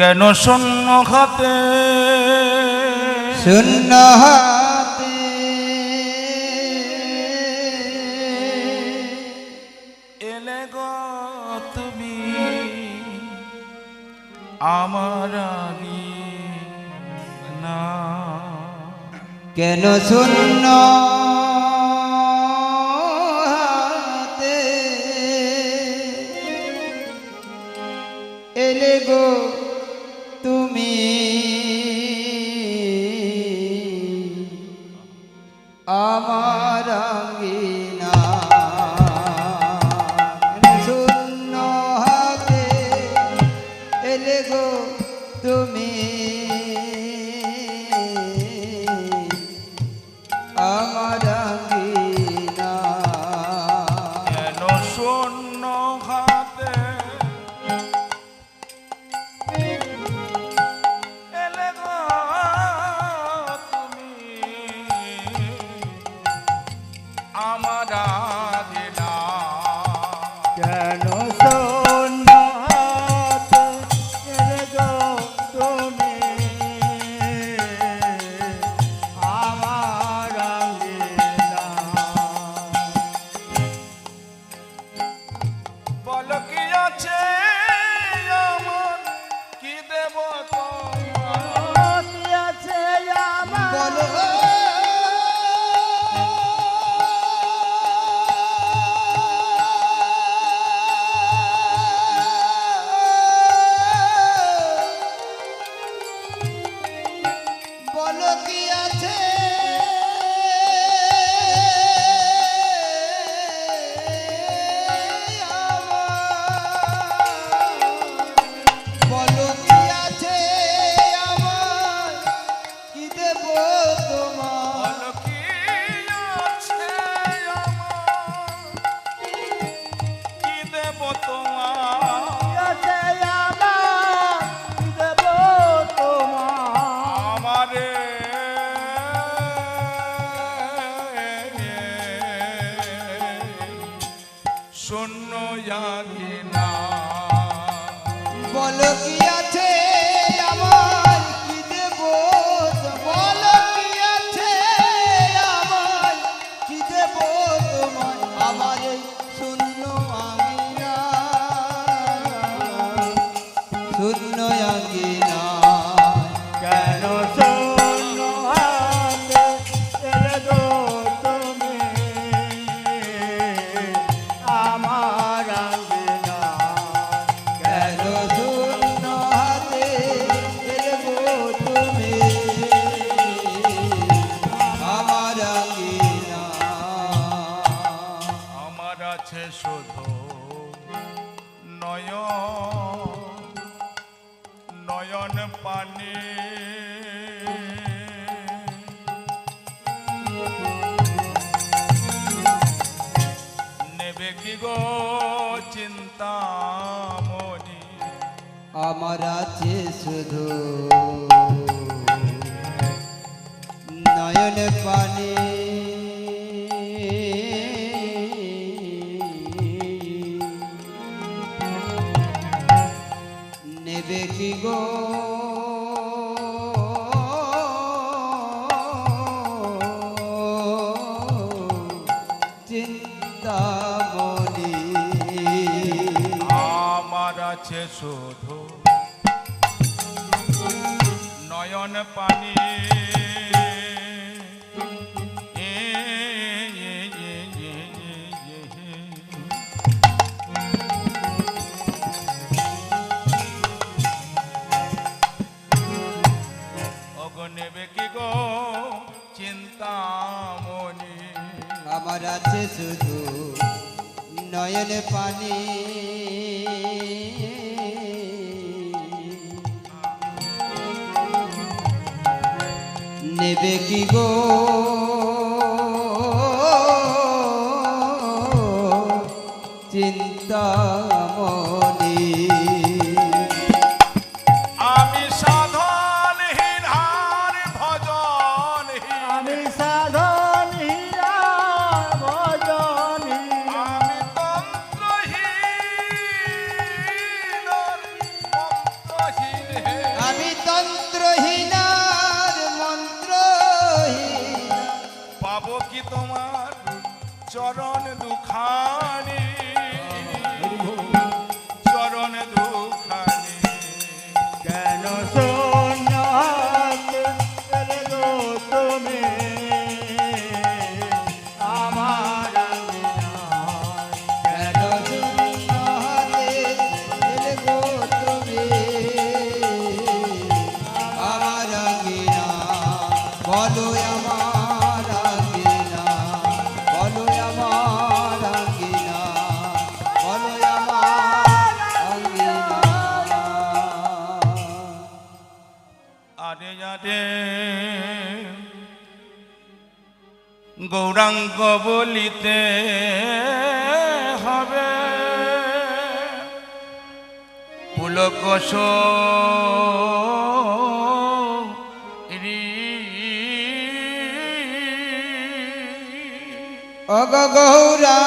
কেন শূন্য হাতে? শূন্য হাতে। এলে গো তুমি আমার আগে না। কেন শূন্য এলে গো কি গো চিন্তামণি আমার আছে শুধু নয়ন পানি। শুধু নয়ন পানি। নেবে কি গো? চরণ দুঃখ গৌরাঙ্গ বলিতে হবে। পুলকশ অগ গৌরা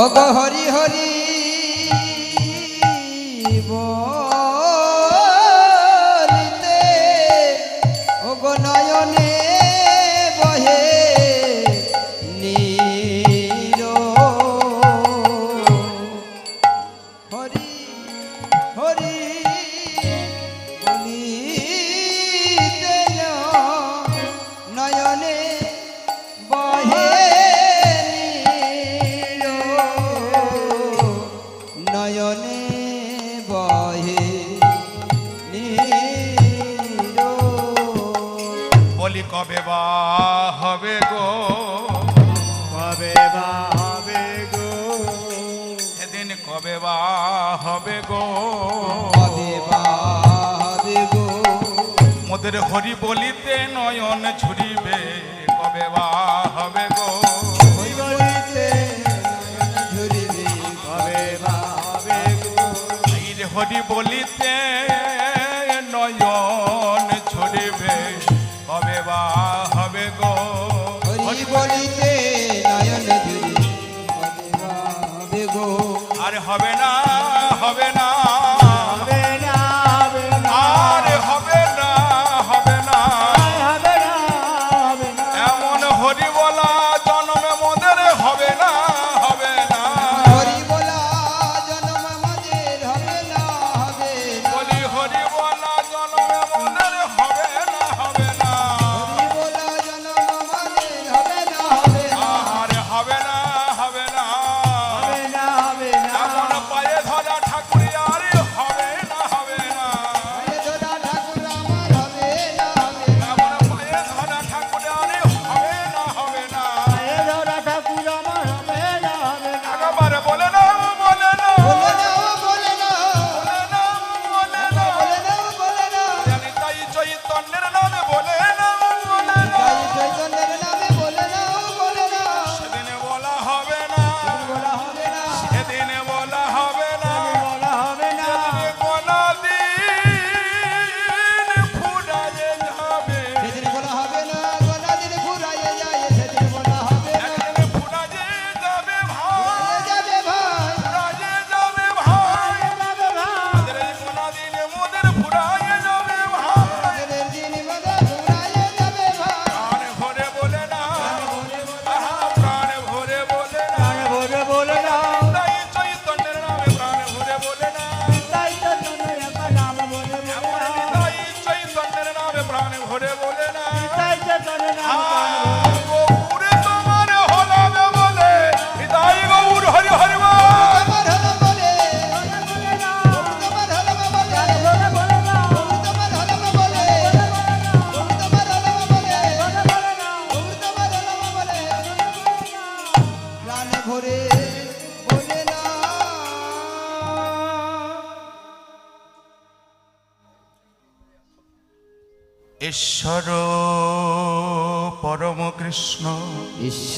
অগহর അടിപൊളി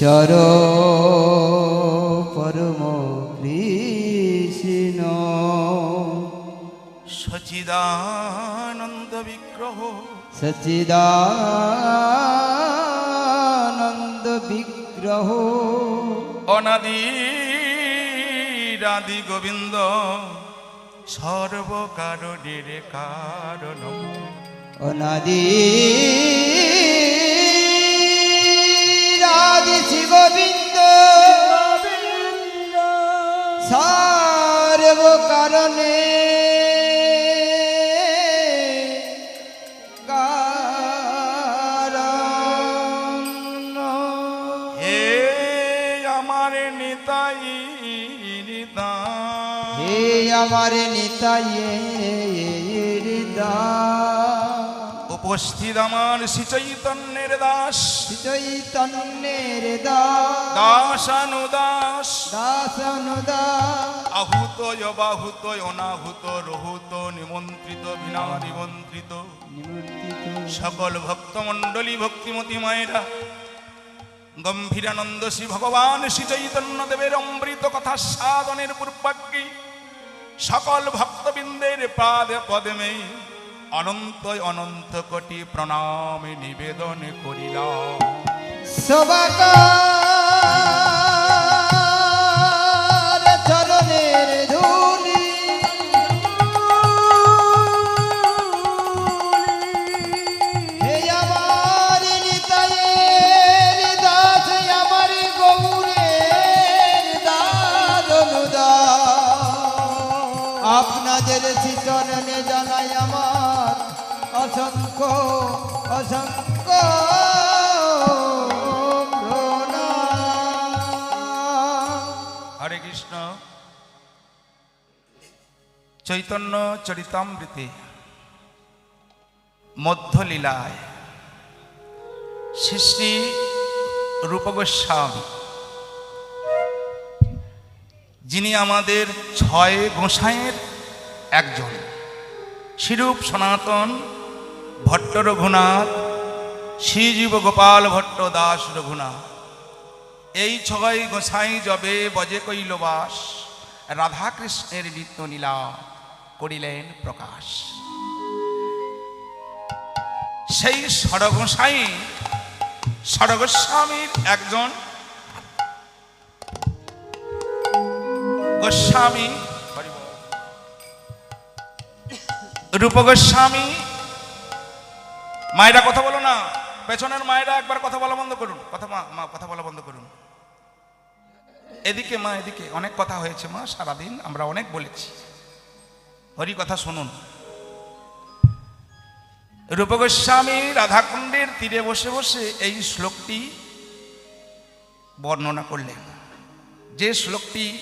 ঈশ্বর পরম কৃষ্ণ। সচিদানন্দ বিগ্রহ। সচিদানন্দ বিগ্রহ। অনাদি রাধি গোবিন্দ সর্বকারণের কারণ অনাদি রাধি শিববিন্দ। সর্ব কারণে আমার নিতাই নিতাই। উপস্থিত আমার শ্রী চৈতন্যের দাস। চৈতন্যের দাস। দাসানুদাস। দাস আহুত অবাহুত অনাহুত রহুত নিমন্ত্রিত বিনা নিমন্ত্রিত। সকল ভক্তমণ্ডলী ভক্তিমতী মায়েরা গম্ভীরানন্দ শ্রী ভগবান শ্রী চৈতন্য দেবের অমৃত কথা সাধনের পূর্বাগ্যে সকল ভক্তবৃন্দের পাদ পদমে অনন্ত অনন্ত কোটি প্রণাম নিবেদন করিলাম। সবাকার চরণের ধুলি হরে কৃষ্ণ। চৈতন্য চরিতামৃতে মধ্যলীলায় শ্রী শ্রী রূপগোস্বামী, যিনি আমাদের ছয় গোসাইয়ের একজন শিরূপ সনাতন ভট্ট রঘুনাথ শ্রীজীব গোপাল ভট্ট দাস রঘুনাথ। এই ছয় গোসাই জবে বজে কৈলবাস রাধাকৃষ্ণের নিত্য নীলা করিলেন প্রকাশ। সেই ষড়গোসাই ষড়গোস্বামীর একজন গোস্বামী, রূপ গোস্বামী মায়েরা কথা বলো না। পেছনের মায়েরা একবার কথা বলা বন্ধ করুন। কথা মা মা, কথা বলা বন্ধ করুন। এদিকে মা, এদিকে। অনেক কথা হয়েছে মা, সারাদিন আমরা অনেক বলেছি। হরি কথা শুনুন। রূপ গোস্বামী রাধাকুণ্ডের তীরে বসে বসে এই শ্লোকটি বর্ণনা করলেন। যে শ্লোকটি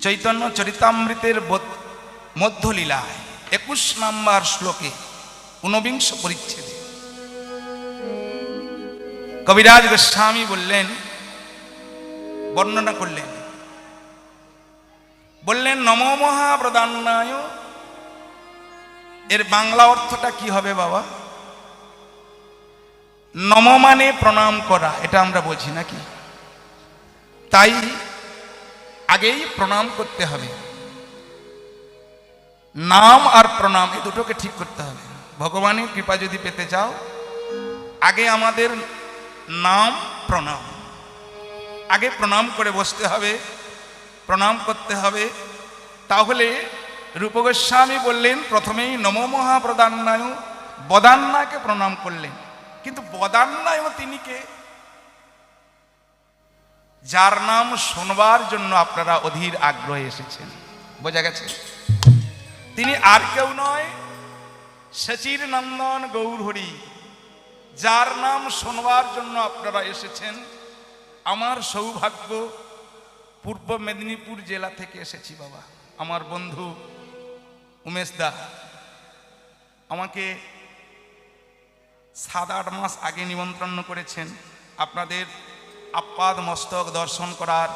চৈতন্য চরিতামৃতের মধ্যলীলায়, একুশ নাম্বার শ্লোকে ঊনবিংশ পরিচ্ছেদে। কবিরাজ গোস্বামী বললেন, বর্ণনা করলেন। বললেন, নম মহাপ্রদান্নায়। এর বাংলা অর্থটা কি হবে বাবা? নম মানে প্রণাম করা, এটা আমরা বুঝি নাকি? তাই আগেই প্রণাম করতে হবে। নাম আর প্রণাম এই দুটোকে ঠিক করতে হবে। ভগবানের কৃপা যদি পেতে চাও, আগে আমাদের নাম প্রণাম। আগে প্রণাম করে বসতে হবে, প্রণাম করতে হবে। তাহলে রূপগোস্বামী বললেন, প্রথমেই নম মহাপ্রদান্নায় বদান্নাকে প্রণাম করলেন। কিন্তু বদান্নায় তিনি কে? যার নাম শোনবার জন্য আপনারা অধীর আগ্রহে এসেছেন। বোঝা গেছে? তিনি আর কেউ নয় সচির নন্দন গৌরহরি, যার নাম শোনবার জন্য আপনারা এসেছেন, আমার সৌভাগ্য, পূর্ব মেদিনীপুর জেলা থেকে এসেছি বাবা। আমার বন্ধু উমেশ দা, আমাকে সাত আট মাস আগে নিমন্ত্রণ করেছেন। আপনাদের আপাদ মস্তক দর্শন করার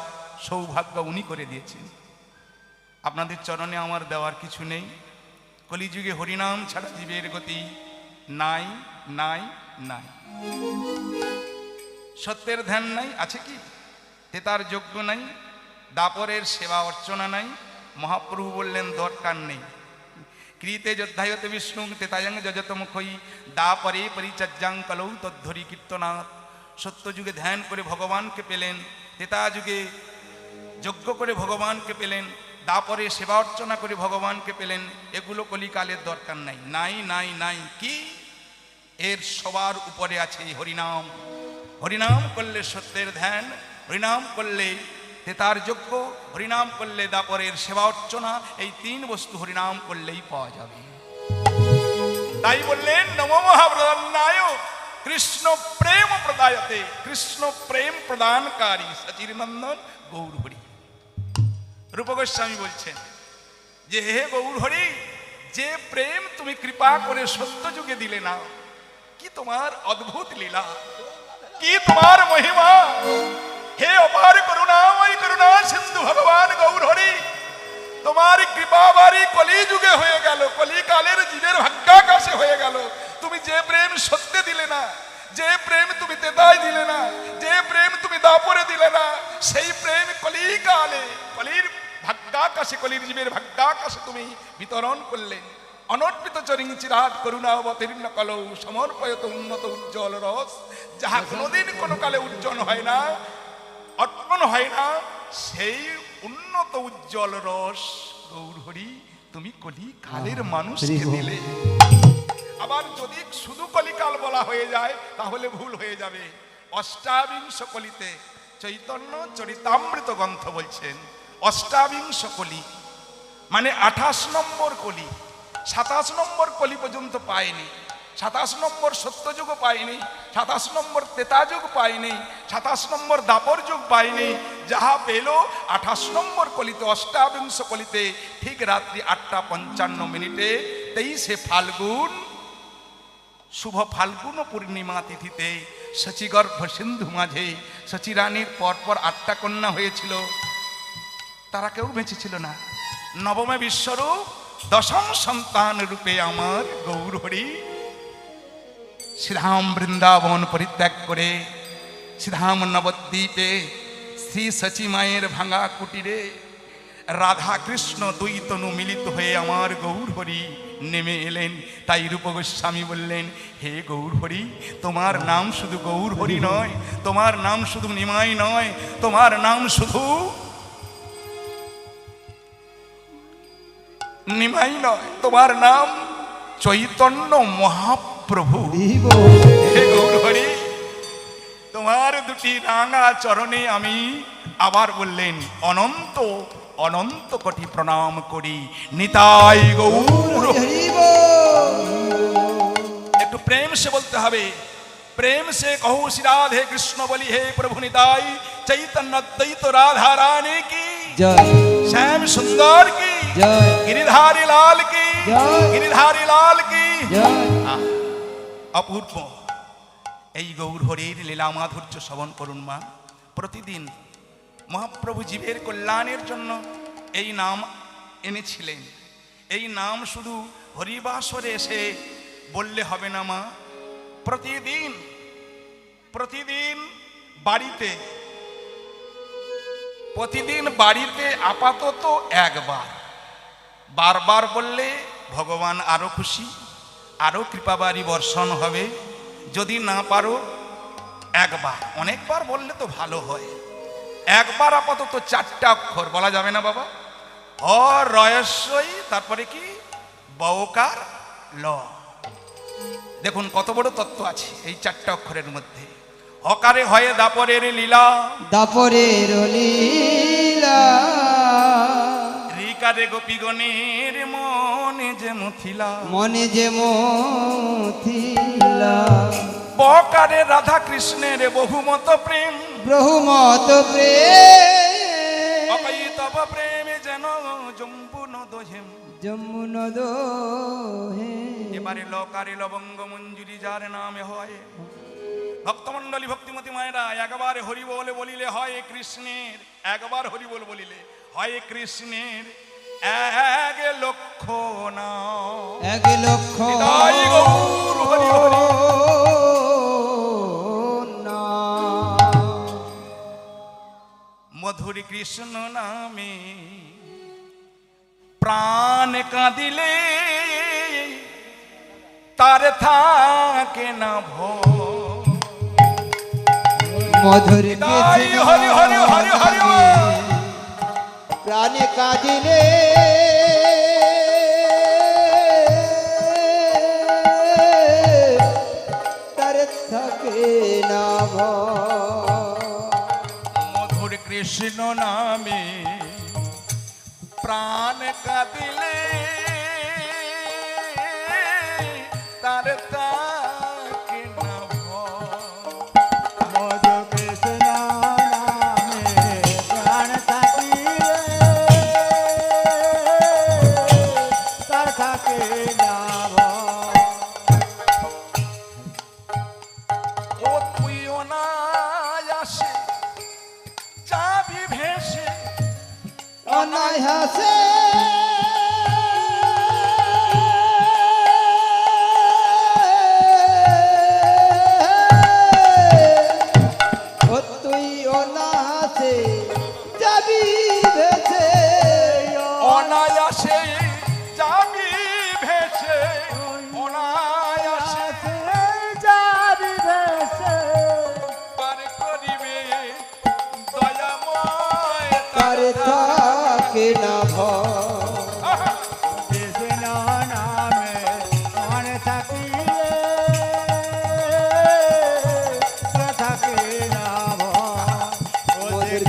সৌভাগ্য উনি করে দিয়েছেন। আপনাদের চরণে আমার দেওয়ার কিছু নেই। কলিযুগে হরিনাম ছাড়া জীবের গতি নাই নাই নাই। সত্যের ধ্যান নাই, আছে কি? তেতার যোগ্য নাই, দাপরের সেবা অর্চনা নাই, মহাপ্রভু বললেন, দরকার নেই। কৃতে যোদ্ধায়ত বিষ্ণু তেতায়ং যজতমুখই দাপরে পরিচর্যাং কলৌ তদ্ধরি কীর্তনাথ সত্য যুগে ধ্যান করে ভগবানকে পেলেন তেতা যুগে যজ্ঞ করে ভগবানকে পেলেন দাপরে সেবা অর্চনা করে ভগবানকে পেলেন। এগুলো কলিকালের দরকার নাই। নাই নাই নাই, কি? এর সবার উপরে আছে হরিনাম। হরিনাম করলে সত্যের ধ্যান, হরিনাম করলে তেতার যোগ্য হরিনাম করলে দাপরের সেবা অর্চনা, এই তিন বস্তু হরিনাম করলেই পাওয়া যাবে। তাই বললেন, নম মহাপ্রদানায় কৃষ্ণ প্রেম প্রদায়তে, কৃষ্ণ প্রেম প্রদানকারী সচির নন্দন গৌর হরি রূপ গোস্বামী বলছেন, যে হে গৌর হরি, যে প্রেম তুমি কৃপা করে সত্য যুগে দিলে না, কি তোমার অদ্ভুত লীলা, কি তোমার মহিমা। হে অপার করুণাময় করুণা, সিন্ধু ভগবান গৌর হরি, তোমার কৃপা বাড়ি কলি যুগে হয়ে গেল, কলিকালের জীবের ভাগ্যাকাশে হয়ে গেল। তুমি যে প্রেম সত্যে দিলে না, যে প্রেম তুমি তেতায় দিলে না, যে প্রেম তুমি দাপরে দিলে না, সেই প্রেম কলিকালে, কলির ভাগ্যাকাশে কলির জীবের ভাগ্যাকাশে তুমি বিতরণ করলে। অনর্পিত চরিং চিরাট করুণা অবতীর্ণ কলৌ সমর্পয়ত উন্নত উজ্জ্বল রস যাহা কোনোদিন কোনো কালে উজ্জ্বল হয় না অর্পণ হয় না। সেই উন্নত উজ্জ্বল রস গৌরহরি তুমি কলি কালের মানুষকে দিলে। আবার যদি শুধু কলিকাল বলা হয়ে যায় তাহলে ভুল হয়ে যাবে। অষ্টাবিংশ কলিতে চৈতন্য চরিতামৃত গ্রন্থ বলছেন অষ্টাবিংশ কলি মানে আঠাশ নম্বর কলি, সাতাশ নম্বর কলি পর্যন্ত পায়নি, সাতাশ নম্বর সত্যযুগ পায়নি, সাতাশ নম্বর তেতাযুগ পায়নি, সাতাশ নম্বর দাপর যুগ পায়নি, যাহা পেল আঠাশ নম্বর কলিতে, অষ্টাবিংশ কলিতে, ঠিক রাত্রি আটটা পঞ্চান্ন মিনিটে তেইশে ফাল্গুন, শুভ ফাল্গুন পূর্ণিমা তিথিতে, শচীগর্ভ সিন্ধু মাঝে, শচীরানীর পরপর আটটা কন্যা হয়েছিল তারা কেউ বেঁচে ছিল না। নবমে বিশ্বরূপ, দশম সন্তান রূপে আমার গৌর হরি। শ্রীধাম বৃন্দাবন পরিত্যাগ করে, শ্রীধাম নবদ্বীপে শ্রী সচী মায়ের ভাঙা কুটিরে রাধা কৃষ্ণ দুই তনু মিলিত হয়ে আমার গৌর হরি নেমে এলেন। তাই রূপ গোস্বামী বললেন, হে গৌর হরি, তোমার নাম শুধু গৌর হরি নয়, তোমার নাম শুধু নিমাই নয়, তোমার নাম শুধু নিমাই নয় তোমার নাম চৈতন্য মহাপ্রভু। গৌর তোমার দুটি রাঙা চরণে আমি আবার বললেন অনন্ত অনন্ত কোটি প্রণাম করি নিতাই গৌর। একটু প্রেম সে বলতে হবে প্রেম সে কহু শ্রী রাধে কৃষ্ণ বলি হে প্রভু নিতাই চৈতন্য দ্বৈত রাধা রানী কি শ্যাম সুন্দর কি? গিরিধারী লাল কি? গিরিধারী লাল কি? অপূর্ব। এই গৌর হরির লীলা মাধুর্য শ্রবণ করুন মা। প্রতিদিন মহাপ্রভু জীবের কল্যাণের জন্য এই নাম এনেছিলেন। এই নাম শুধু হরিবাসরে এসে বললে হবে না মা। প্রতিদিন প্রতিদিন বাড়িতে প্রতিদিন বাড়িতে আপাতত একবার। বারবার বললে ভগবান আরও খুশি, আরও কৃপাবারি বর্ষণ হবে। যদি না পারো, একবার, অনেকবার বললে তো ভালো হয়। একবার আপাতত চারটা অক্ষর, বলা যাবে না বাবা? অ রয়স্বই তারপরে কি? বউকার ল। দেখুন, কত বড় তত্ত্ব আছে এই চারটা অক্ষরের মধ্যে। হকারে হয়ে দাপরের লীলা। দাপরের লীলা। রিকারে গোপীগণের মনে যে মথিলা মনে যে মথিলা বকারে রাধা কৃষ্ণের বহুমত প্রেম। ব্রহ্মত প্রেম। অকই তব প্রেমে যেন জম্বুন দোহেম যমুন দোহে এবারে লকারে লবঙ্গ মঞ্জুরি যার নামে হয়। ভক্তমণ্ডলী ভক্তিমতী মায়েরা একবার হরি বলে বলিলে হয় কৃষ্ণের একবার হরি বল বলিলে হয় কৃষ্ণের। এক লক্ষ না এক লক্ষ গৌর হরি হরি। মধুর কৃষ্ণ নামে প্রাণ কাঁদিলে তার থাকে না ভয় মধুর তাই হরি হরি হরি হরি। প্রাণে কাঁদিলে। তার থাকে না ভুর কৃষ্ণ নামে প্রাণ কাঁদিলে। থাকে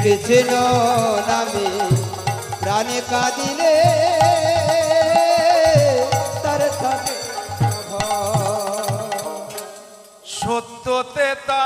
কৃষ্ণ নামে প্রাণে কাঁদিলে তার। সত্যতে তা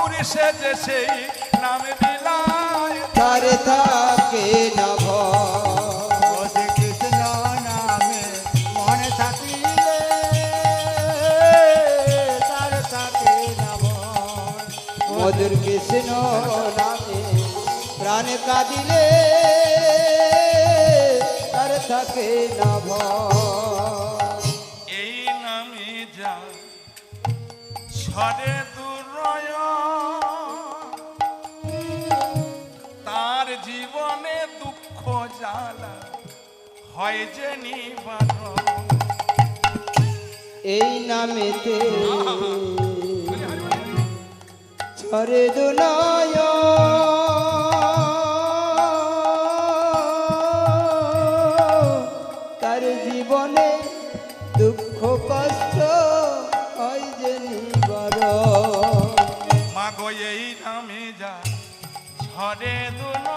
গৌরী সেজে সেই নামে বিলায়। তার থাকে না ভয় কৃষ্ণ নামে মনে থাকিলে তার থাকে না ভয়। মধুর কৃষ্ণ নামে প্রাণ কাঁদিলে তার থাকে না ভয় এই নামে যা ছড়ে হয় যে নিবারণ। এই নামেতে ঝরে দুনয় তার জীবনে দুঃখ কষ্ট হয় যে নিবারণ? মা এই নামে যা ঝরে দুনয়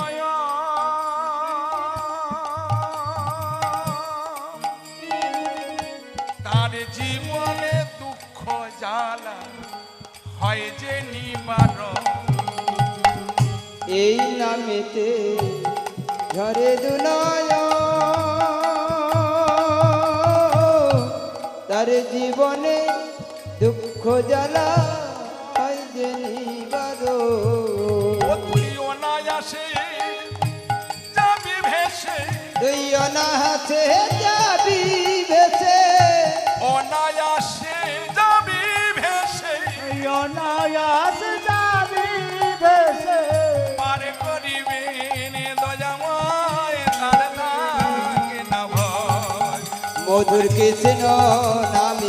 এই নামেতে ঝরে দুনয় তার জীবনে দুঃখ জ্বালা হয় যে অনাহাসে কৃষ্ণ নামে